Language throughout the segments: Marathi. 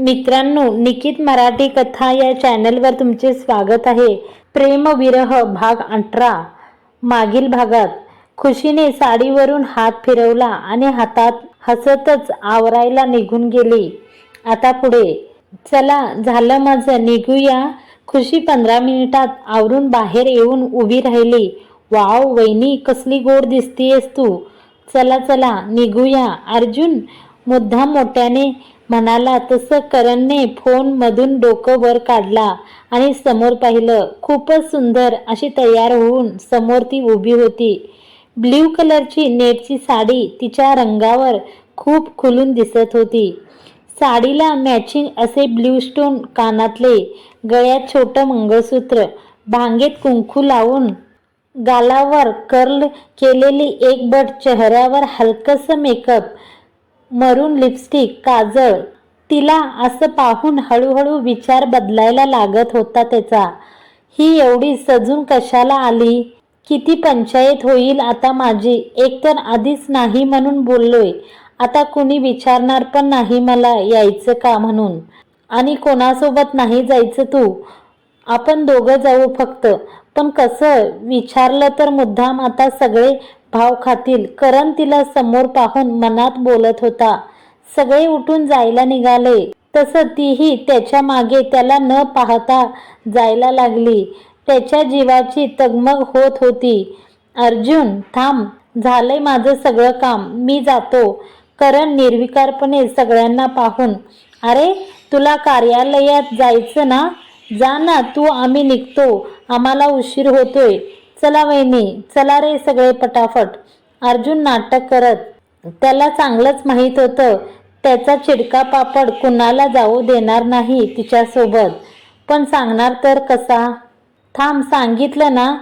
मित्रांनो निकित मराठी कथा या चॅनलवर तुमचे स्वागत आहे. प्रेमविरह भाग अठरा. मागील भागात खुशीने साडीवरून हात फिरवला आणि हातात हसतच आवरायला निघून गेली. आता पुढे. चला झालं माझं. निघूया. खुशी पंधरा मिनिटात आवरून बाहेर येऊन उभी राहिली. वाव वहिनी कसली गोड दिसतीयस तू. चला चला निघूया. अर्जुन मुद्दाम मोठ्याने म्हणाला तसं करणने फोनमधून डोकं वर काढला आणि समोर पाहिलं खूपच सुंदर अशी तयार होऊन समोर ती उभी होती. ब्ल्यू कलरची नेटची साडी तिच्या रंगावर खूप खुलून दिसत होती. साडीला मॅचिंग असे ब्ल्यू स्टोन कानातले गळ्यात छोटं मंगळसूत्र भांगेत कुंकू लावून गालावर कर्ल केलेली एक बट चेहऱ्यावर हलकंसं मेकअप मरून लिपस्टिक काजळ तिला असं पाहून हळूहळू विचार बदलायला लागत होता त्याचा. ही एवढी सजून कशाला आली? किती पंचायत होईल आता माझी? एकतर आधीच नाही म्हणून बोललोय. आता कुणी विचारणार पण नाही मला यायचं का म्हणून? आणि कोणासोबत नाही जायचं तू? आपण दोघं जाऊ फक्त. पण कसं? विचारलं तर मुद्दाम आता सगळे भाव खातील करण तिला समोर पाहून मनात बोलत होता. सगळे उठून जायला निघाले. तसं तीही त्याच्यामागे त्याला न पाहता जायला लागली. त्याच्या जीवाची तगमग होत होती. अर्जुन थांब. झालंय माझं सगळं काम. मी जातो. करण निर्विकारपणे सगळ्यांना पाहून अरे तुला कार्यालयात जायचं ना? जा ना तू आम्ही निघतो. आम्हाला उशीर होतोय. चला वहिनी चला रे सगळे पटाफट. अर्जुन नाटक करत त्याला चांगलंच माहीत होतं त्याचा चिडका पापड कुणाला जाऊ देणार नाही तिच्यासोबत. पण सांगणार तर कसा? थांब सांगितलं ना?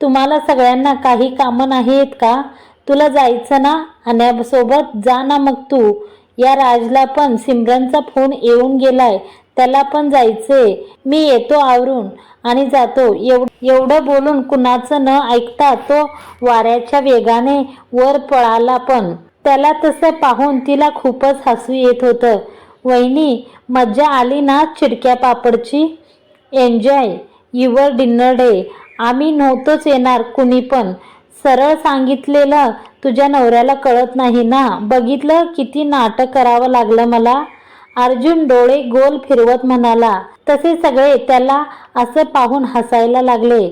तुम्हाला सगळ्यांना काही कामं नाही आहेत का? तुला जायचं ना? अनयासोबत जा ना मग तू. या राजला पण सिमरनचा फोन येऊन गेलाय. त्याला पण जायचंय. मी येतो आवरून. आणि जातो. एव एवढं बोलून कुणाचं न ऐकता तो वाऱ्याच्या वेगाने वर पळाला पण. त्याला तसं पाहून तिला खूपच हसू येत होतं. वहिनी मज्जा आली ना चिडक्या पापडची? Enjoy your dinner day. आम्ही नव्हतोच येणार कुणी पण. सरळ सांगितलेलं तुझ्या नवऱ्याला कळत नाही ना? बघितलं किती नाटक करावं लागलं मला? अर्जुन डोळे गोल फिरवत म्हणाला तसे सगळे त्याला असं पाहून हसायला लागले.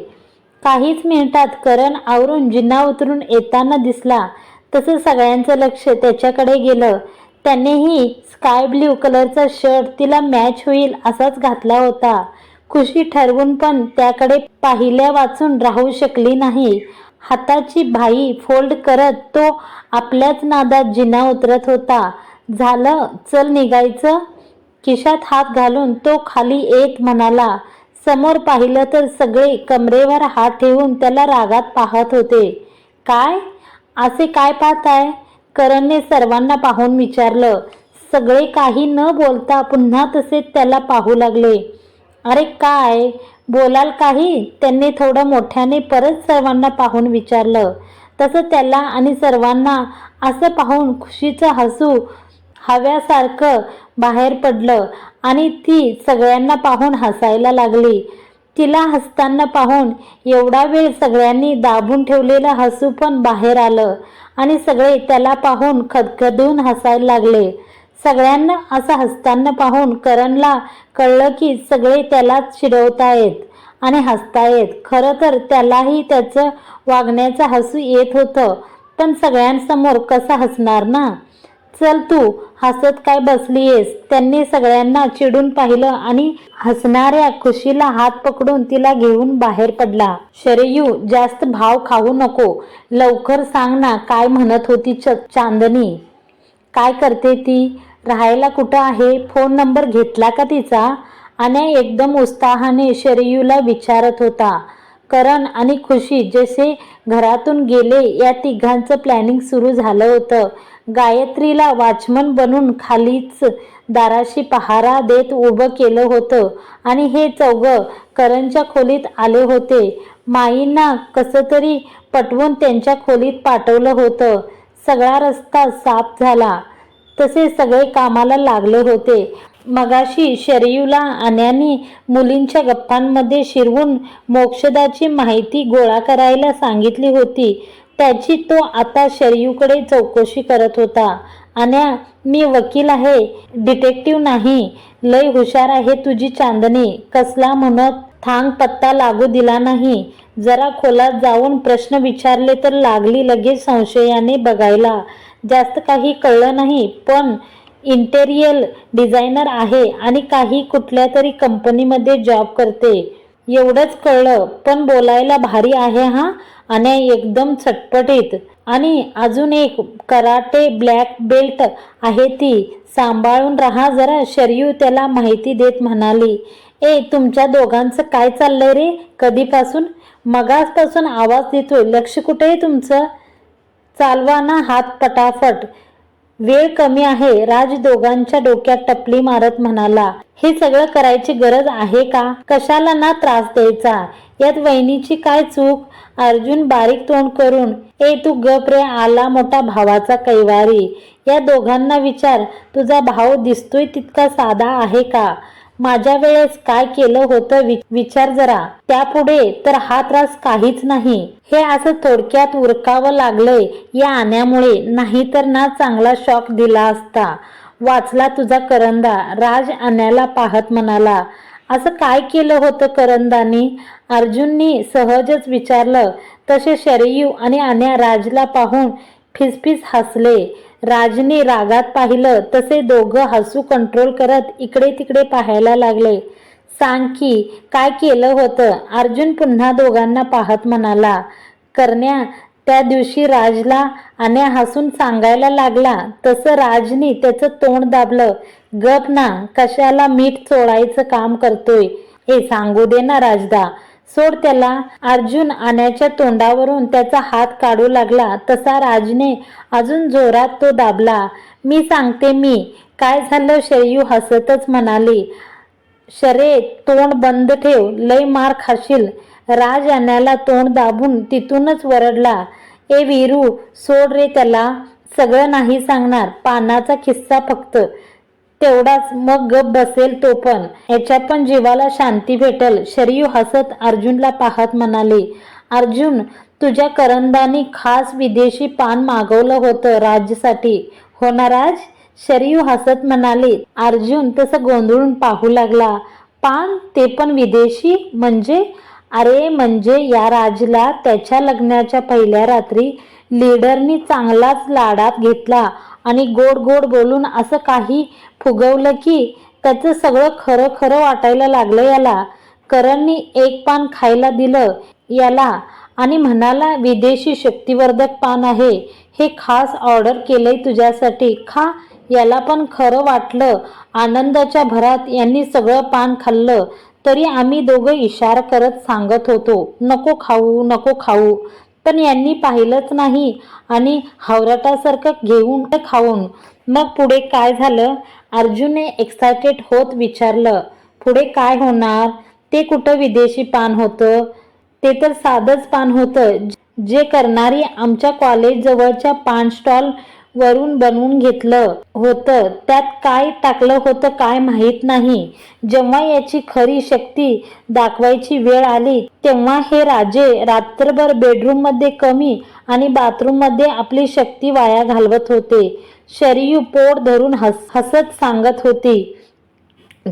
काहीच मिनिटात करण आवरून जिना उतरून येताना दिसला. तसं सगळ्यांचं लक्ष त्याच्याकडे गेलं. त्यानेही स्काय ब्ल्यू कलरचा शर्ट तिला मॅच होईल असाच घातला होता. खुशी ठरवून पण त्याकडे पाहिल्या वाचून राहू शकली नाही. हाताची भाई फोल्ड करत तो आपल्याच नादात जिना उतरत होता. झालं चल निघायचं. खिशात हात घालून तो खाली येत म्हणाला समोर पाहिलं तर सगळे कमरेवर हात ठेवून त्याला रागात पाहत होते. काय? असे काय पाहताय? करणने सर्वांना पाहून विचारलं. सगळे काही न बोलता पुन्हा तसे त्याला पाहू लागले. अरे काय? बोलाल काही? त्यांनी थोडं मोठ्याने परत सर्वांना पाहून विचारलं. तसं त्याला आणि सर्वांना असं पाहून खुशीचं हसू हव्यासारखं बाहेर पडलं आणि ती सगळ्यांना पाहून हसायला लागली. तिला हसताना पाहून एवढा वेळ सगळ्यांनी दाबून ठेवलेलं हसू पण बाहेर आलं आणि सगळे त्याला पाहून खदखदून हसायला लागले. सगळ्यांना असं हसताना पाहून करणला कळलं की सगळे त्यालाच चिडवतायत आणि हसतायत खरं तर त्यालाही त्याचं वागण्याचं हसू येत होतं पण सगळ्यांसमोर कसं हसणार ना? चल तू हसत काय बसलीयेस? त्यांनी सगळ्यांना चिडून पाहिलं आणि हसणाऱ्या खुशीला हात पकडून तिला घेऊन बाहेर पडला. शरयू जास्त भाव खाऊ नको. लवकर सांग ना काय म्हणत होती च चांदणी काय करते ती? राहायला कुठं आहे? फोन नंबर घेतला का तिचा? आणि एकदम उत्साहाने शरयूला विचारत होता. करण आणि खुशी जसे घरातून गेले या तिघांचं प्लॅनिंग सुरू झालं होतं. गायत्रीला वॉचमन बनून खालीच दाराशी पहारा देत उभं केलं होतं. आणि हे चौघं करणच्या खोलीत आले होते. माईंना कसं तरी पटवून त्यांच्या खोलीत पाठवलं होतं. सगळा रस्ता साफ झाला. तसे सगळे कामाला लागले होते. मगाशी शरयूला आण्याने मुलींच्या गप्पांमध्ये शिरवून मोक्षदाची माहिती गोळा करायला सांगितली होती. त्याची तो आता शरयूकडे चौकशी करत होता. अन्या मी वकील आहे. डिटेक्टिव्ह नाही. लय हुशार आहे तुझी चांदणी. कसला म्हणत थांग पत्ता लागू दिला नाही. जरा खोलात जाऊन प्रश्न विचारले तर लागली लगेच संशयाने बघायला. जास्त काही कळलं नाही पण इंटेरियल डिझायनर आहे आणि काही कुठल्या तरी कंपनीमध्ये जॉब करते. एवढंच कळलं पण बोलायला भारी आहे हा. आणि एकदम चटपटीत. आणि अजून एक कराटे ब्लॅक बेल्ट आहे ती. सांभाळून राहा जरा शरयू त्याला माहिती देत म्हणाली. ए तुमच्या दोघांचं काय चाललंय रे? कधीपासून? मगासपासून आवाज देतोय. लक्ष कुठे आहे तुमचं? चालवा ना हात पटाफट. वेळ कमी आहे. राज दोघांच्या डोक्यात टपली मारत म्हणाला हे सगळं करायची गरज आहे का? कशाला ना त्रास द्यायचा? यात वहिनीची काय चूक? अर्जुन बारीक तोंड करून ए तू गप रे आला मोठा भावाचा कैवारी. या दोघांना विचार तुझा भाऊ दिसतोय तितका साधा आहे का? माझ्या वेळेस काय केलं होतं विचार जरा. त्यापुढे तर हा त्रास काहीच नाही. हे असं थोडक्यात उरकावं लागलंय. या आण्यामुळे नाही तर ना चांगला शॉक दिला असता. वाचला तुझा करंदा. राज आण्याला पाहत म्हणाला असं काय केलं होतं करंदानी? अर्जुननी सहजच विचारलं तसे शरयू आणि आण्या राजला पाहून फिसफिस हसले. राजने रागात पाहिलं तसे दोघं हसू कंट्रोल करत इकडे तिकडे पाहायला लागले. सांग की काय केलं होतं? अर्जुन पुन्हा दोघांना पाहत म्हणाला करण्या त्या दिवशी राजला आणि हसून सांगायला लागला. तसं राजनी त्याचं तोंड दाबलं. गप ना कशाला मीठ चोळायचं काम करतोय? हे सांगू दे ना राजदा. सोड त्याला. अर्जुन आण्याच्या तोंडावरून त्याचा हात काढू लागला. तसा राजने अजून जोरात तो दाबला. मी सांगते मी. काय झालं? शरयू हसतच म्हणाली. शरे तोंड बंद ठेव. लय मार खाशील. राज आण्याला तोंड दाबून तिथूनच वरडला. ए वीरू सोड रे त्याला. सगळं नाही सांगणार. पानाचा किस्सा फक्त. तेवढाच मग गप बसेल तो पण. याच्या पण जीवाला शांती भेटल. शरयू हसत अर्जुनला पाहत म्हणाले अर्जुन तुझ्या करंदानी खास विदेशी पान मागवलं होतं राजसाठी हो ना राज? शरयू हसत म्हणाले अर्जुन तसं गोंधळून पाहू लागला. पान ते पण विदेशी? म्हणजे? अरे म्हणजे या राजला त्याच्या लग्नाच्या पहिल्या रात्री लीडरनी चांगलाच लाडात घेतला. आणि गोड गोड बोलून असं काही फुगवलं की त्याचं सगळं खरं खरं वाटायला लागलं याला. करणनी एक पान खायला दिलं याला आणि म्हणाला विदेशी शक्तिवर्धक पान आहे. हे खास ऑर्डर केलंय तुझ्यासाठी. खा याला पण खरं वाटलं. आनंदाच्या भरात यांनी सगळं पान खाल्लं. तरी आम्ही दोघं इशारा करत सांगत होतो नको खाऊ नको खाऊ. पण यांनी पाहिलंच नाही. आणि हावराटासारखं घेऊन खाऊन. मग पुढे काय झालं? अर्जुनने एक्सायटेड होत विचारलं पुढे काय होणार? ते कुठं विदेशी पान होतं? ते तर साधंच पान होतं. जे करणारी आमच्या कॉलेज जवळच्या पान स्टॉल वरून बनवून घेतलं होतं. त्यात काय टाकलं होतं काय माहीत नाही. जेव्हा याची खरी शक्ती दाखवायची वेळ आली तेव्हा हे राजे रात्रभर बेडरूममध्ये कमी आणि बाथरूममध्ये आपली शक्ती वाया घालवत होते. शरयू पोट धरून हस हसत सांगत होती.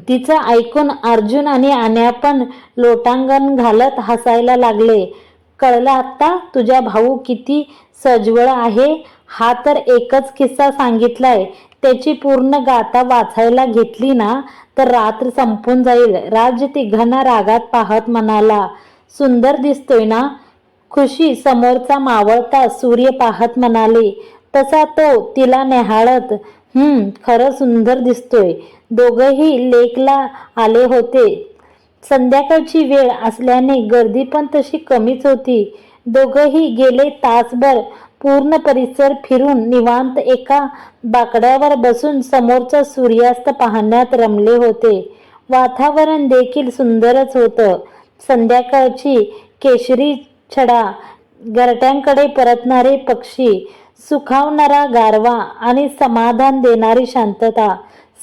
तिचं ऐकून अर्जुन आणि आण्या पण लोटांगण घालत हसायला लागले. कळलं आत्ता? तुझ्या भाऊ किती सजवळ आहे? हा तर एकच किस्सा सांगितलाय. त्याची पूर्ण गाथा वाचायला घेतली ना तर रात्र संपून जाईल. राज तिघांना रागात पाहत म्हणाला सुंदर दिसतोय ना? खुशी समोरचा मावळता सूर्य पाहत म्हणाले तसा तो तिला नेहाळत. हम्म खरं सुंदर दिसतोय. दोघंही लेकला आले होते. संध्याकाळची वेळ असल्याने गर्दी पण तशी कमीच होती. दोघंही गेले तासभर. पूर्ण परिसर फिरून निवांत एका बाकड्यावर बसून समोरचा सूर्यास्त पाहण्यात रमले होते. वातावरण देखील सुंदरच होतं. संध्याकाळची केशरी छडा घरट्यांकडे परतणारे पक्षी सुखावणारा गारवा आणि समाधान देणारी शांतता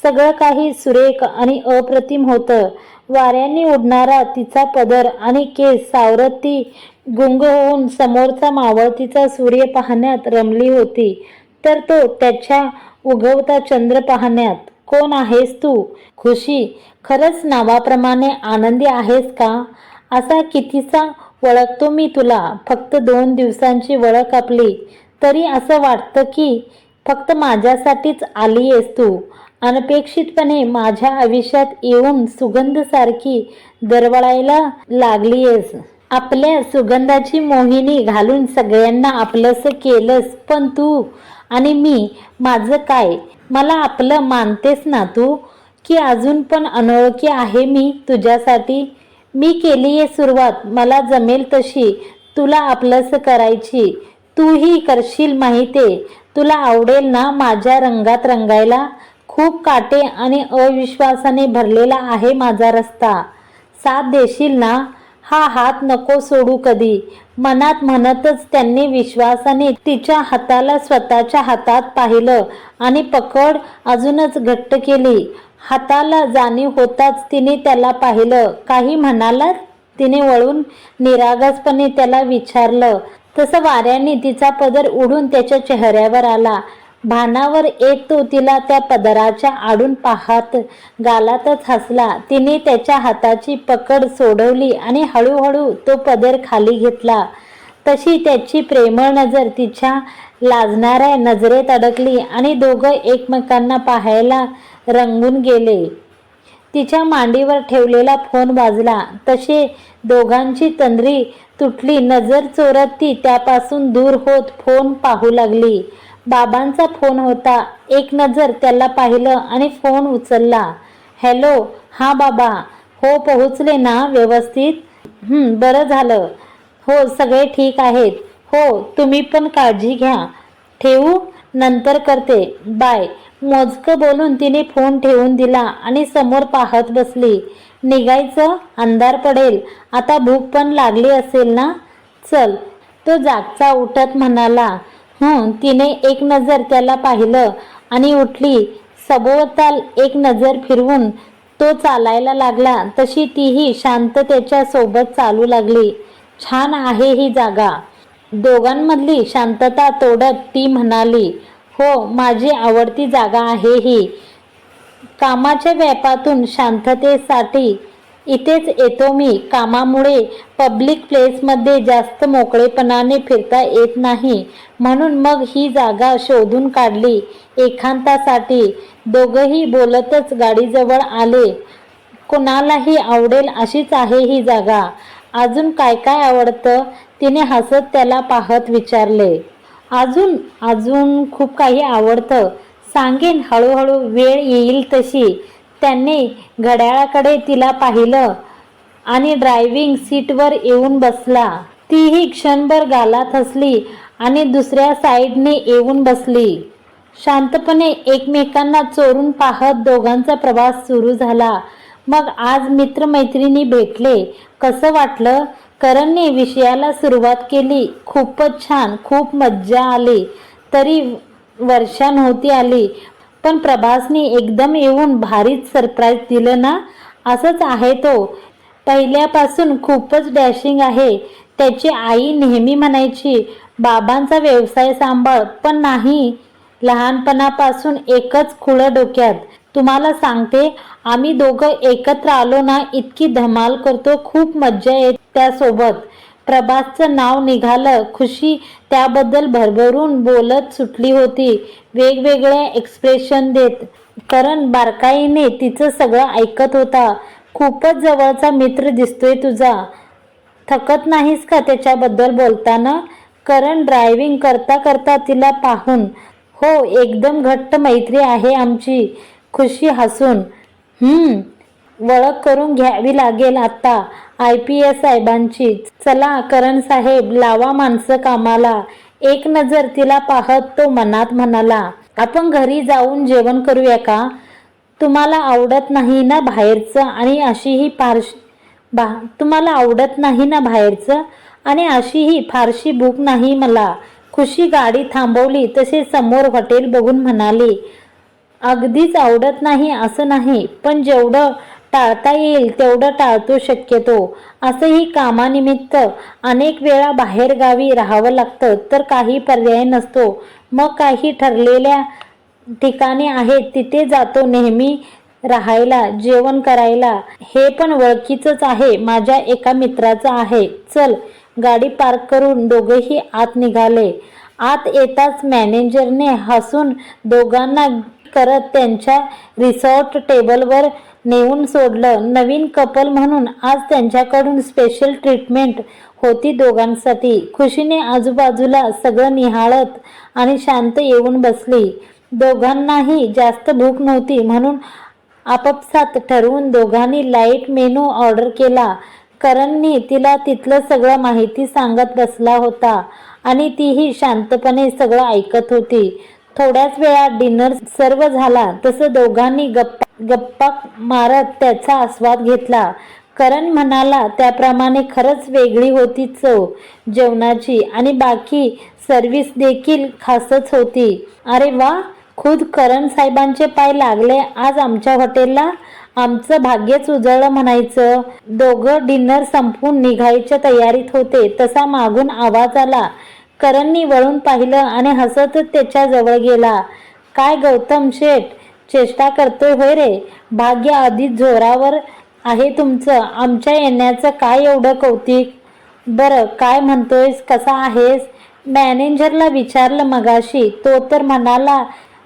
सगळं काही सुरेख आणि अप्रतिम होतं. वाऱ्याने उडणारा तिचा पदर आणि केस सावरत ती गुंग होऊन समोरचा मावळतीचा सूर्य पाहण्यात रमली होती. तर तो त्याच्या उगवता चंद्र पाहण्यात कोण आहेस तू? खुशी खरंच नावाप्रमाणे आनंदी आहेस का? असा कितीसा वळखतो मी तुला. फक्त दोन दिवसांची वळख आपली. तरी असं वाटतं की फक्त माझ्यासाठीच आली आहेस तू. अनपेक्षितपणे माझ्या आयुष्यात येऊन सुगंधसारखी दरवळायला लागली आहेस आपल्या सुगंधाची मोहिनी घालून सगळ्यांना आपलंसं केलंस पण तू आणि मी माझं काय? मला आपलं मानतेस ना तू? की अजून पण अनोळखी आहे मी तुझ्यासाठी? मी केली आहे सुरुवात मला जमेल तशी. तुला आपलंसं करायची. तूही करशील माहिती. तुला आवडेल ना माझ्या रंगात रंगायला? खूप काटे आणि अविश्वासाने भरलेला आहे माझा रस्ता. साथ देशील ना हा हात नको सोडू कधी. मनात म्हणतच त्यांनी विश्वासाने तिच्या हाताला स्वतःच्या हातात पाहिलं आणि पकड अजूनच घट्ट केली. हाताला जाणीव होताच तिने त्याला पाहिलं. काही म्हणाला तिने वळून निरागसपणे त्याला विचारलं. तसं वाऱ्याने तिचा पदर उडून त्याच्या चेहऱ्यावर आला. भानावर येतो तो तिला त्या पदराच्या आडून पाहत गालातच हसला. तिने त्याच्या हाताची पकड सोडवली आणि हळूहळू तो पदर खाली घेतला. तशी त्याची प्रेमळ नजर तिच्या लाजणाऱ्या नजरेत अडकली आणि दोघं एकमेकांना पाहायला रंगून गेले. तिच्या मांडीवर ठेवलेला फोन वाजला. तसे दोघांची तंद्री तुटली. नजर चोरत ती त्यापासून दूर होत फोन पाहू लागली. बाबांचा फोन होता. एक नजर त्याला पाहिलं आणि फोन उचलला. हॅलो हां बाबा. हो पोहोचले ना व्यवस्थित? बरं झालं. हो सगळे ठीक आहेत. हो तुम्ही पण काळजी घ्या. ठेवू? नंतर करते. बाय. मोजकं बोलून तिने फोन ठेवून दिला आणि समोर पाहत बसली. निघायचं? अंधार पडेल. आता भूक पण लागली असेल ना? चल. तो जागचा उठत म्हणाला. हं तिने एक नजर त्याला पाहिलं आणि उठली. सभोवताल एक नजर फिरवून तो चालायला लागला. तशी तीही शांत त्याच्या सोबत चालू लागली. छान आहे ही जागा. दोघांमधली शांतता तोडत ती म्हणाली हो माझी आवडती जागा आहे ही. कामाच्या व्यापातून शांततेसाठी इथेच येतो मी. कामामुळे पब्लिक प्लेसमध्ये जास्त मोकळेपणाने फिरता येत नाही. म्हणून मग ही जागा शोधून काढली. एकांतासाठी दोघंही बोलतच गाडीजवळ आले. कोणालाही आवडेल अशीच आहे ही जागा. अजून काय काय आवडतं? तिने हसत त्याला पाहत विचारले. अजून अजून खूप काही आवडतं. सांगेन हळूहळू वेळ येईल तशी. त्यांनी घड्याळाकडे तिला पाहिलं आणि ड्रायव्हिंग सीटवर येऊन बसला. तीही क्षणभर गालात हसली आणि दुसऱ्या साईडने येऊन बसली. शांतपणे एकमेकांना चोरून पाहत दोघांचा प्रवास सुरू झाला. मग आज मित्रमैत्रिणी भेटले. कसं वाटलं? करणने विषयाला सुरुवात केली. खूपच छान खूप मज्जा आली. तरी वर्षा नव्हती आली. पण प्रभासने एकदम येऊन भारीच सरप्राईज दिलं ना? असंच आहे तो. पहिल्यापासून खूपच डॅशिंग आहे. त्याची आई नेहमी म्हणायची बाबांचा व्यवसाय सांभाळ पण नाही. लहानपणापासून एकच खुळं डोक्यात. तुम्हाला सांगते आम्ही दोघं एकत्र आलो ना इतकी धमाल करतो खूप मज्जा येत त्यासोबत. प्रभासचं नाव निघालं. खुशी त्याबद्दल भरभरून बोलत सुटली होती. वेगवेगळे एक्सप्रेशन देत. करण बारकाईने तिचं सगळं ऐकत होता. खूपच जवळचा मित्र दिसतोय तुझा. थकत नाहीस का त्याच्याबद्दल बोलताना? करण ड्रायव्हिंग करता करता तिला पाहून हो एकदम घट्ट मैत्री आहे आमची. खुशी हसून हम्म करून घ्यावी लागेल आता. आय पी एस साहेबांची. चला करण साहेब लावा माणसं कामाला. एक नजर तिला पाहत तो मनात म्हणाला आपण घरी जाऊन जेवण करूया का? तुम्हाला आवडत नाही ना बाहेरचं? आणि अशीही फारशी बा तुम्हाला आवडत नाही ना बाहेरचं? आणि अशीही फारशी भूक नाही मला. खुशी गाडी थांबवली तसे समोर हॉटेल बघून म्हणाली अगदीच आवडत नाही असं नाही पण जेवढं टाळता येईल तेवढं टाळतो शक्यतो. असंही कामानिमित्त अनेक वेळा बाहेरगावी राहावं लागतं तर काही पर्याय नसतो. मग काही ठरलेल्या ठिकाणी आहेत तिथे जातो नेहमी राहायला जेवण करायला. हे पण ओळखीचंच आहे माझ्या एका मित्राचं आहे. चल गाडी पार्क करून दोघेही आत निघाले. आत येताच मॅनेजरने हसून दोघांना करत त्यांच्या रिसॉर्ट टेबलवर नेऊन सोडलं. नवीन कपल म्हणून आज त्यांच्याकडून स्पेशल ट्रीटमेंट होती दोघांसाठी. खुशीने आजूबाजूला सगळं निहाळत आणि शांत येऊन बसली. दोघांनाही जास्त भूक नव्हती म्हणून आपापसात ठरवून दोघांनी लाइट मेनू ऑर्डर केला. करणनी तिला तिथलं सगळं माहिती सांगत बसला होता आणि तीही शांतपणे सगळं ऐकत होती. थोड्याच वेळात डिनर सर्व झाला. तसं दोघांनी गप्पा गप्पा मारत त्याचा आस्वाद घेतला. करण म्हणाला त्याप्रमाणे खरंच वेगळी होती चव जेवणाची आणि बाकी सर्विस देखील खासच होती. अरे वा खुद करण साहेबांचे पाय लागले आज आमच्या हॉटेलला आमचं भाग्यच उजळलं म्हणायचं. दोघं डिनर संपून निघायच्या तयारीत होते तसा मागून आवाज आला. करणनी वळून पाहिलं आणि हसतच त्याच्याजवळ गेला. काय गौतम शेठ चेष्टा करतोय. होय रे. भाग्य आधीच जोरावर आहे तुमचं. आमच्या येण्याचं काय एवढं कौतिक? बरं काय म्हणतोयस? कसा आहेस? मॅनेजरला विचारलं मगाशी. तो तर म्हणाला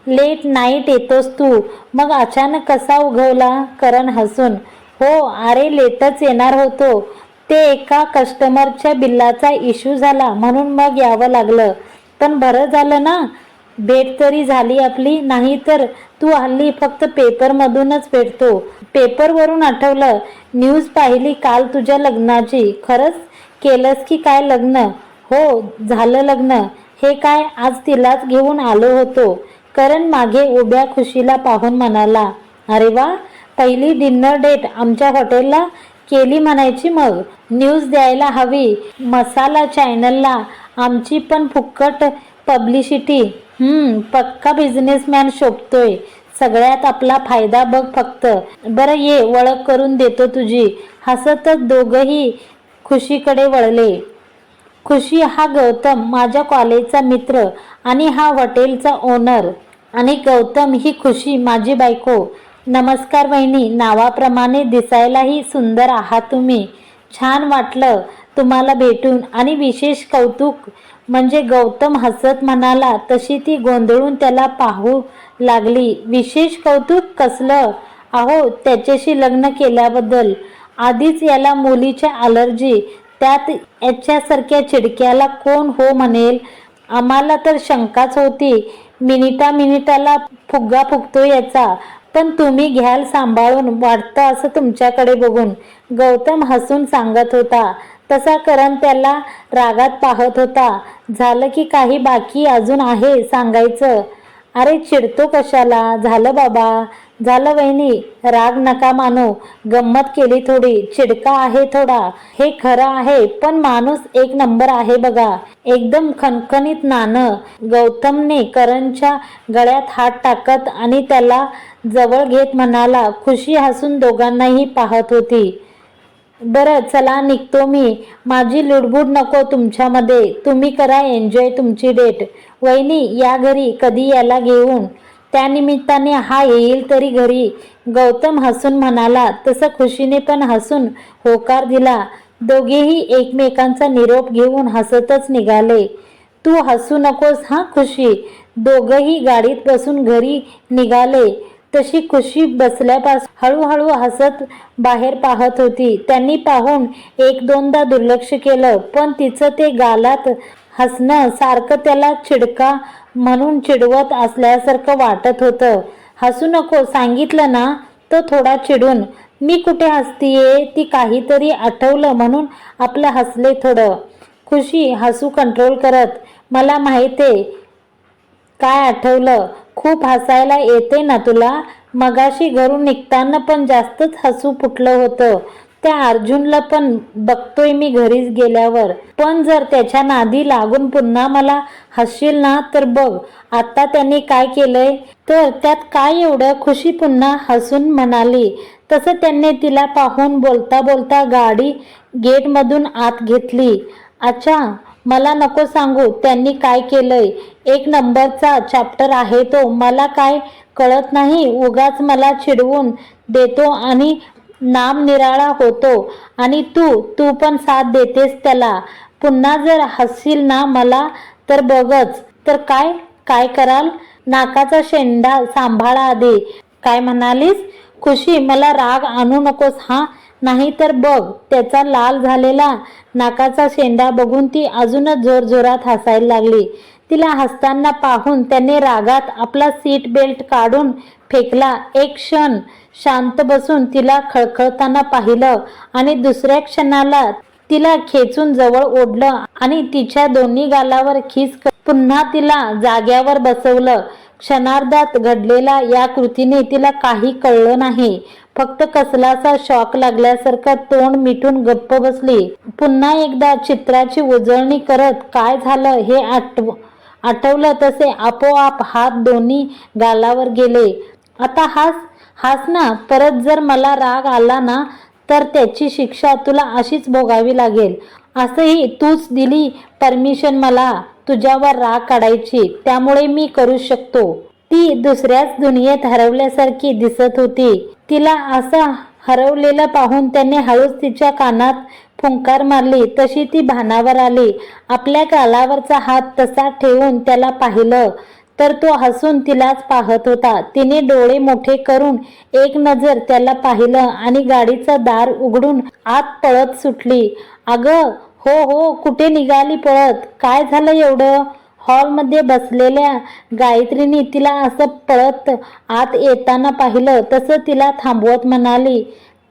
लेट नाईट येतोस तू. मग अचानक कसा उगवला? करण हसून हो अरे लेटच येणार होतो. ते एका कस्टमरच्या बिल्लाचा इश्यू झाला. म्हणून मग यावं लागलं. पण बरं झालं ना? भेट तरी झाली आपली नाही तर तू हल्ली फक्त पेपरमधूनच भेटतो. पेपरवरून आठवलं न्यूज पाहिली काल तुझ्या लग्नाची. खरंच? केलंस की काय लग्न? हो झालं लग्न. हे काय? आज तिलाच घेऊन आलो होतो. करण मागे उभ्या खुशीला पाहून म्हणाला अरे वा पहिली डिनर डेट आमच्या हॉटेलला केली म्हणायची मग. न्यूज द्यायला हवी. मसाला चॅनलला आमची पण फुक्कट पब्लिसिटी हम्म पक्का बिझनेसमॅन शोभतोय. सगळ्यात आपला फायदा बघ फक्त. बरं ये ओळख करून देतो तुझी. हसतच दोघंही खुशीकडे वळले. खुशी हा गौतम माझ्या कॉलेजचा मित्र आणि हा हॉटेलचा ओनर आणि गौतम ही खुशी माझी बायको. नमस्कार वहिनी नावाप्रमाणे दिसायलाही सुंदर आहात तुम्ही. छान वाटलं तुम्हाला भेटून आणि विशेष कौतुक म्हणजे गौतम हसत म्हणाला तशी ती गोंधळून त्याला पाहू लागली. विशेष कौतुक कसलं? अहो त्याच्याशी लग्न केल्याबद्दल. आधीच याला मुलीच्या अलर्जी त्यात याच्यासारख्या चिडक्याला कोण हो म्हणेल? आम्हाला तर शंकाच होती. मिनिटा मिनिटाला फुग्गा फुगतो याचा. पण तुम्ही घ्याल सांभाळून. वाटतं असं तुमच्याकडे बघून. गौतम हसून सांगत होता. तसा करण त्याला रागात पाहत होता. झालं की काही बाकी अजून आहे सांगायचं. अरे चिडतो कशाला? झालं बाबा. झालं वहिनी राग नका मानू. गंमत केली थोडी. चिडका आहे थोडा. हे खरं आहे पण माणूस एक नंबर आहे बघा. एकदम खणखणीत नाणं. गौतमने करणच्या गळ्यात हात टाकत आणि त्याला जवळ घेत म्हणाला खुशी हसून दोघांनाही पाहत होती. बरं चला निघतो मी. माझी लुडबुड नको तुमच्यामध्ये. तुम्ही करा एन्जॉय तुमची डेट. वहिनी या घरी कधी याला घेऊन? त्यानिमित्ताने हा येईल तरी घरी. गौतम हसून म्हणाला तसं खुशीने पण हसून होकार दिला. दोघेही एकमेकांचा निरोप घेऊन हसतच निघाले. तू हसू नकोस हा खुशी. दोघंही गाडीत बसून घरी निघाले. तशी खुशी बसल्यापासून हळूहळू हसत बाहेर पाहत होती. त्यांनी पाहून एक दोनदा दुर्लक्ष केलं पण तिचं ते गालात हसणं सारखं त्याला चिडका म्हणून चिडवत असल्यासारखं वाटत होतं. हसू नको सांगितलं ना तो थोडा चिडून. मी कुठे हसतीये? ती काहीतरी आठवलं म्हणून आपलं हसले थोडं. खुशी हसू कंट्रोल करत. मला माहिती आहे काय आठवलं? खूप हसायला येते ना तुला? मगाशी घरून निघताना पण जास्तच हसू फुटलं होतं. त्या अर्जुनला पण बघतोय मी घरीच गेल्यावर. पण जर त्याच्या नादी लागून पुन्हा मला हसशील ना तर बघ आता त्यांनी काय केलंय? तर त्यात काय एवढं खुशी पुन्हा हसून म्हणाली? तसं त्यांनी तिला पाहून बोलता बोलता गाडी गेटमधून आत घेतली. अच्छा मला नको सांगू त्यांनी काय केलंय? एक नंबरचा चॅप्टर आहे तो. मला काय कळत नाही? उगाच मला चिडवून देतो आणि नाम निराळा होतो. आणि तू तू पण साथ देतेस त्याला. पुन्हा जर हसशील ना मला तर बघच. तर काय? काय कराल? नाकाचा शेंडा सांभाळा आधी. काय म्हणालीस? खुशी मला राग आणू नकोस हा? नाही तर बघ त्याचा लाल झालेला नाकाचा शेंडा बघून ती अजूनच जोरजोरात हसायला लागली. तिला हसताना पाहून त्याने रागात आपला सीट बेल्ट काढून फेकला. एक क्षण शांत बसून तिला खळखळताना पाहिलं आणि दुसऱ्या क्षणाला तिला खेचून जवळ ओढलं आणि तिच्या दोन्ही गालावर खिस पुन्हा तिला जाग्यावर बसवलं. क्षणार्धात घडलेला या कृतीने तिला काही कळलं नाही. फक्त कसलासा शॉक लागल्यासारखं तोंड मिटून गप्प बसली. पुन्हा एकदा चित्राची उजळणी करत काय झालं हे आठव आठवलं तसे आपोआप हात दोन्ही गालावर गेले. आता हास हास ना परत जर मला राग आला ना तर त्याची शिक्षा तुला अशीच भोगावी लागेल. असंही तूच दिली परमिशन मला तुझ्यावर राग काढायची त्यामुळे मी करू शकतो. ती दुसऱ्याच दुनियेत हरवल्यासारखी दिसत होती. तिला असं हरवलेलं पाहून त्याने हळूच तिच्या कानात फुंकार मारली. तशी ती भानावर आली. आपल्या गालावरचा हात तसा ठेवून त्याला पाहिलं तर तो हसून तिलाच पाहत होता. तिने डोळे मोठे करून एक नजर त्याला पाहिलं आणि गाडीचं दार उघडून आत पळत सुटली. अगं हो हो कुठे निघाली पळत? काय झालं एवढं? हॉलमध्ये बसलेल्या गायत्रीने तिला असं पळत आत येताना पाहिलं तसं तिला थांबवत म्हणाली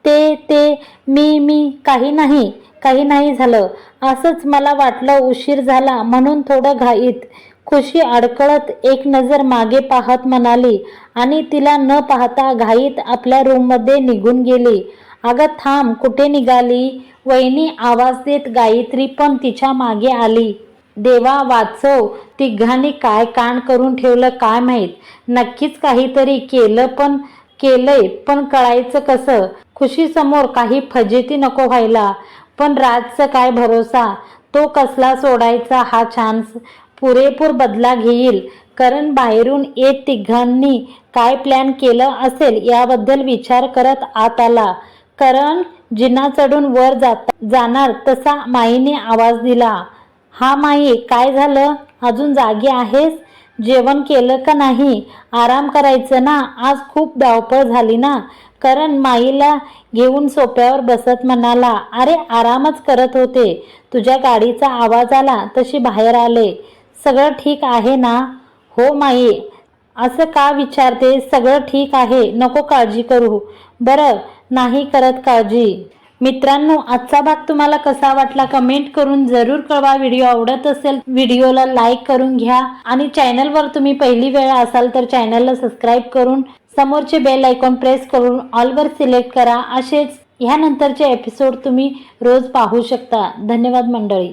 ते ते मी मी काही नाही काही नाही झालं. असंच मला वाटलं उशीर झाला म्हणून थोडं घाईत खुशी अडकळत एक नजर मागे पाहत म्हणाली आणि तिला न पाहता घाईत आपल्या रूममध्ये निघून गेली. अगं थांब कुठे निघाली? वहिनी आवाज देत गायत्री पण तिच्यामागे आली. देवा वाचव. तिघांनी काय कान करून ठेवलं काय माहीत? नक्कीच काहीतरी केलं पण केलंय पण कळायचं कसं? खुशीसमोर काही फजेती नको व्हायला. पण राजचं काय भरोसा? तो कसला सोडायचा हा चान्स पुरेपूर बदला घेईल. कारण बाहेरून येत तिघांनी काय प्लॅन केलं असेल याबद्दल विचार करत आत आला. कारण जिना चढून वर जात जाणार तसा माईने आवाज दिला. हा माई काय झालं? अजून जागी आहेस? जेवण केलं का नाही? आराम करायचं ना? आज खूप धावपळ झाली ना? कारण माईला घेऊन सोप्यावर बसत म्हणाला अरे आरामच करत होते. तुझ्या गाडीचा आवाज आला तशी बाहेर आले. सगळं ठीक आहे ना? हो माई. असं का विचारते सगळं ठीक आहे. नको काळजी करू. बरं नाही करत काळजी. मित्रांनो आजचा भाग तुम्हाला कसा वाटला कमेंट करून जरूर कळवा. व्हिडिओ आवडत असेल व्हिडिओला लाईक करून घ्या. आणि चॅनलवर तुम्ही पहिली वेळ असाल तर चॅनलला सबस्क्राईब करून समोरचे बेल आयकॉन प्रेस करून ऑलवर सिलेक्ट करा. असेच ह्यानंतरचे एपिसोड तुम्ही रोज पाहू शकता. धन्यवाद मंडळी.